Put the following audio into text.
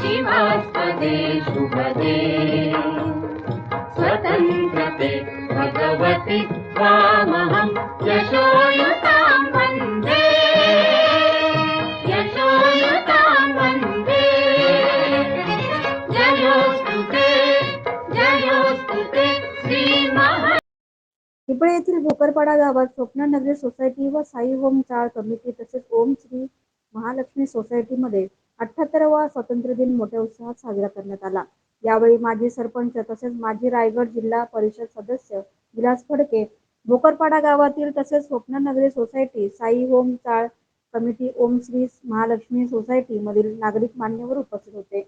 शिवास्पदे शुभदे स्वतन्त्रते भगवति त्वामहं यशोयुतां वन्दे। यशोयुतां वन्दे। जयोस्तु ते जयोस्तु ते श्रीमहा चिपळे येथील भोकरपाडा गावात स्वप्न नगरी सोसायटी व साई होम चाळ कमिटी तसेच ओम श्री महालक्ष्मी सोसायटीमध्ये अठ्ठ्याहत्तरावा स्वातंत्र्य दिन मोठ्या उत्साहात साजरा करण्यात आला. यावेळी माजी सरपंच तसेच माजी रायगड जिल्हा परिषद सदस्य विलास फडके भोकरपाडा गावातील तसेच Swapnanagari society Sai home chawl committee Om Shri Mahalakshmi society मधील नागरिक मान्यवर उपस्थित होते.